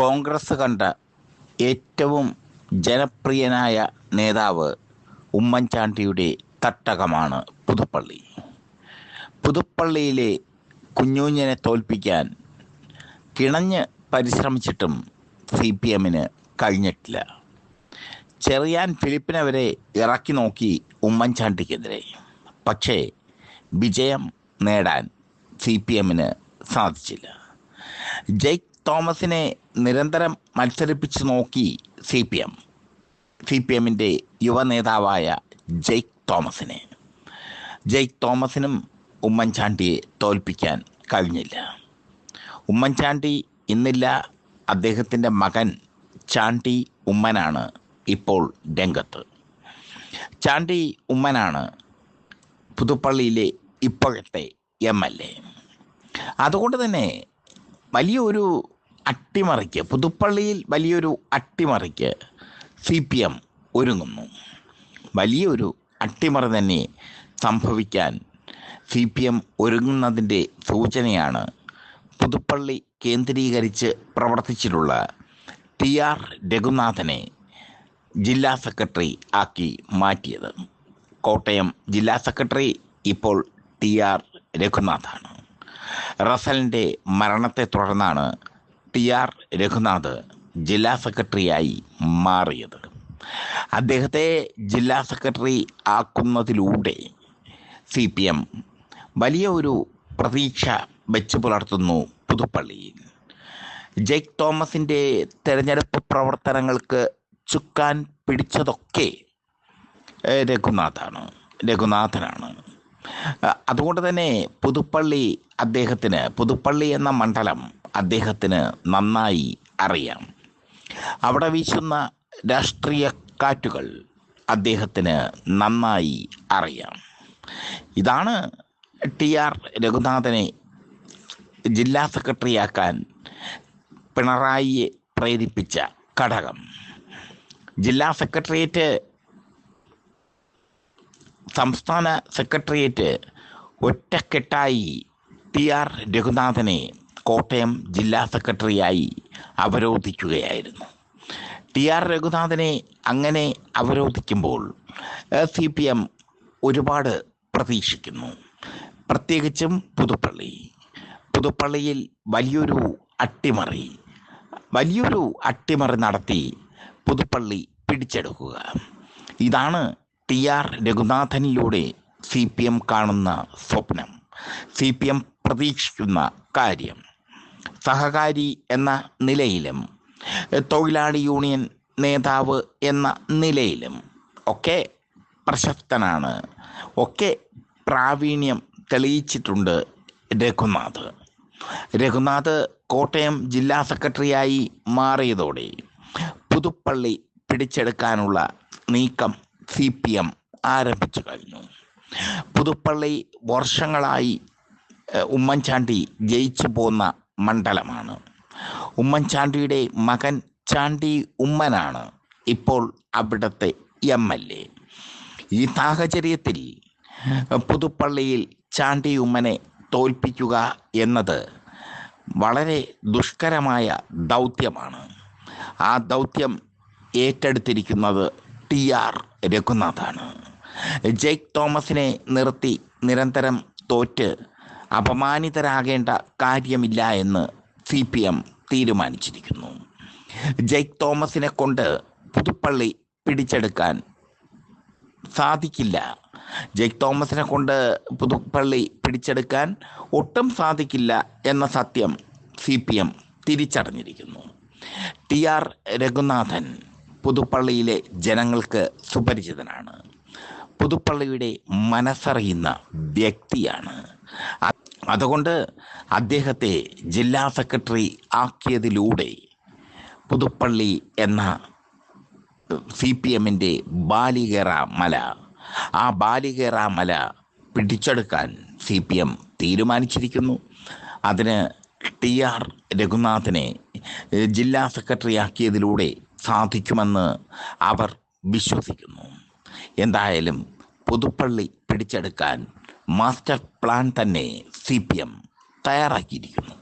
കോൺഗ്രസ് കണ്ട ഏറ്റവും ജനപ്രിയനായ നേതാവ് ഉമ്മൻചാണ്ടിയുടെ തട്ടകമാണ് പുതുപ്പള്ളി. പുതുപ്പള്ളിയിലെ കുഞ്ഞൂഞ്ഞിനെ തോൽപ്പിക്കാൻ കിണഞ്ഞ് പരിശ്രമിച്ചിട്ടും സി പി എമ്മിന് കഴിഞ്ഞിട്ടില്ല. ചെറിയാൻ ഫിലിപ്പിനെ വരെ ഇറക്കി നോക്കി ഉമ്മൻചാണ്ടിക്കെതിരെ. പക്ഷേ വിജയം നേടാൻ സി പി എമ്മിന് സാധിച്ചില്ല. ജയ്ക്ക് തോമസിനെ നിരന്തരം മത്സരിപ്പിച്ച് നോക്കി C P M. C P എമ്മിന്റെ യുവ നേതാവായ ജയ്ക്ക് തോമസിനെ. ജയ്ക്ക് തോമസിനും ഉമ്മൻചാണ്ടിയെ തോൽപ്പിക്കാൻ കഴിഞ്ഞില്ല. ഉമ്മൻചാണ്ടി ഇന്നില്ല അദ്ദേഹത്തിന്റെ മകൻ ചാണ്ടി ഉമ്മനാണ് ഇപ്പോൾ രംഗത്ത്. ചാണ്ടി ഉമ്മനാണ് പുതുപ്പള്ളിയിലെ ഇപ്പോഴത്തെ എം എൽ എ. അതുകൊണ്ട് തന്നെ വലിയൊരു അട്ടിമറിക്ക് പുതുപ്പള്ളിയിൽ വലിയൊരു അട്ടിമറിക്ക് സി പി എം ഒരുങ്ങുന്നു. വലിയൊരു അട്ടിമറി തന്നെ സംഭവിക്കാൻ സി പി എം ഒരുങ്ങുന്നതിന്റെ സൂചനയാണ് പുതുപ്പള്ളി കേന്ദ്രീകരിച്ച് പ്രവർത്തിച്ചിട്ടുള്ള ടി ആർ രഘുനാഥനെ ജില്ലാ സെക്രട്ടറി ആക്കി മാറ്റിയത്. കോട്ടയം ജില്ലാ സെക്രട്ടറി ഇപ്പോൾ ടി ആർ രഘുനാഥാണ്. റസലിന്റെ മരണത്തെ തുടർന്നാണ് ടി ആർ രഘുനാഥ് ജില്ലാ സെക്രട്ടറിയായി മാറിയത്. അദ്ദേഹത്തെ ജില്ലാ സെക്രട്ടറി ആക്കുന്നതിലൂടെ സി പി എം വലിയ ഒരു പ്രതീക്ഷ വെച്ച് പുലർത്തുന്നു പുതുപ്പള്ളിയിൽ. ജെയ്ക്ക് തോമസിന്റെ തെരഞ്ഞെടുപ്പ് പ്രവർത്തനങ്ങൾക്ക് ചുക്കാൻ പിടിച്ചതൊക്കെ രഘുനാഥാണ് രഘുനാഥനാണ്. അതുകൊണ്ട് തന്നെ പുതുപ്പള്ളി അദ്ദേഹത്തിന് പുതുപ്പള്ളി എന്ന മണ്ഡലം അദ്ദേഹത്തിന് നന്നായി അറിയാം. അവിടെ വീശുന്ന രാഷ്ട്രീയ കാറ്റുകൾ അദ്ദേഹത്തിന് നന്നായി അറിയാം. ഇതാണ് ടി ആർ രഘുനാഥനെ ജില്ലാ സെക്രട്ടറിയാക്കാൻ പിണറായിയെ പ്രേരിപ്പിച്ച ഘടകം. ജില്ലാ സെക്രട്ടേറിയറ്റ് സംസ്ഥാന സെക്രട്ടേറിയറ്റ് ഒറ്റക്കെട്ടായി ടി ആർ രഘുനാഥനെ കോട്ടയം ജില്ലാ സെക്രട്ടറിയായി അവരോധിക്കുകയായിരുന്നു. ടി ആർ രഘുനാഥനെ അങ്ങനെ അവരോധിക്കുമ്പോൾ സി പി എം ഒരുപാട് പ്രതീക്ഷിക്കുന്നു. പ്രത്യേകിച്ചും പുതുപ്പള്ളി. പുതുപ്പള്ളിയിൽ വലിയൊരു അട്ടിമറി വലിയൊരു അട്ടിമറി നടത്തി പുതുപ്പള്ളി പിടിച്ചെടുക്കുക. ഇതാണ് ടി ആർ രഘുനാഥനിലൂടെ സി പി എം കാണുന്ന സ്വപ്നം. സി പി എം പ്രതീക്ഷിക്കുന്ന കാര്യം. സഹകാരി എന്ന നിലയിലും തൊഴിലാളി യൂണിയൻ നേതാവ് എന്ന നിലയിലും ഒക്കെ പ്രശസ്തനാണ്. ഒക്കെ പ്രാവീണ്യം തെളിയിച്ചിട്ടുണ്ട് രഘുനാഥ്. രഘുനാഥ് കോട്ടയം ജില്ലാ സെക്രട്ടറിയായി മാറിയതോടെ പുതുപ്പള്ളി പിടിച്ചെടുക്കാനുള്ള നീക്കം സി പി എം ആരംഭിച്ചു കഴിഞ്ഞു. പുതുപ്പള്ളി വർഷങ്ങളായി ഉമ്മൻചാണ്ടി ജയിച്ചു പോന്ന മണ്ഡലമാണ്. ഉമ്മൻചാണ്ടിയുടെ മകൻ ചാണ്ടി ഉമ്മനാണ് ഇപ്പോൾ അവിടുത്തെ എം എൽ എ. ഈ സാഹചര്യത്തിൽ പുതുപ്പള്ളിയിൽ ചാണ്ടി ഉമ്മനെ തോൽപ്പിക്കുക എന്നത് വളരെ ദുഷ്കരമായ ദൗത്യമാണ്. ആ ദൗത്യം ഏറ്റെടുത്തിരിക്കുന്നത് ടി ആർ രഘുനാഥാണ്. ജെയ്ക്ക് തോമസിനെ നിർത്തി നിരന്തരം തോറ്റ് അപമാനിതരാകേണ്ട കാര്യമില്ല എന്ന് സി പി എം തീരുമാനിച്ചിരിക്കുന്നു. ജയ്ക്ക് തോമസിനെ കൊണ്ട് പുതുപ്പള്ളി പിടിച്ചെടുക്കാൻ സാധിക്കില്ല. ജയ്ക്ക് തോമസിനെ കൊണ്ട് പുതുപ്പള്ളി പിടിച്ചെടുക്കാൻ ഒട്ടും സാധിക്കില്ല എന്ന സത്യം സി പി എം തിരിച്ചറിഞ്ഞിരിക്കുന്നു. ടി ആർ രഘുനാഥൻ പുതുപ്പള്ളിയിലെ ജനങ്ങൾക്ക് സുപരിചിതനാണ്. പുതുപ്പള്ളിയുടെ മനസ്സറിയുന്ന വ്യക്തിയാണ്. അതുകൊണ്ട് അദ്ദേഹത്തെ ജില്ലാ സെക്രട്ടറി ആക്കിയതിലൂടെ പുതുപ്പള്ളി എന്ന സി പി എമ്മിന്റെ ബാലികേറ മല ആ ബാലികേറ മല പിടിച്ചെടുക്കാൻ സി പി എം തീരുമാനിച്ചിരിക്കുന്നു. അതിന് ടി ആർ രഘുനാഥിനെ ജില്ലാ സെക്രട്ടറി ആക്കിയതിലൂടെ സാധിക്കുമെന്ന് അവർ വിശ്വസിക്കുന്നു. എന്തായാലും പുതുപ്പള്ളി പിടിച്ചെടുക്കാൻ മാസ്റ്റർ പ്ലാൻ തന്നെ സി പി എം തയ്യാറാക്കിയിരിക്കുന്നു.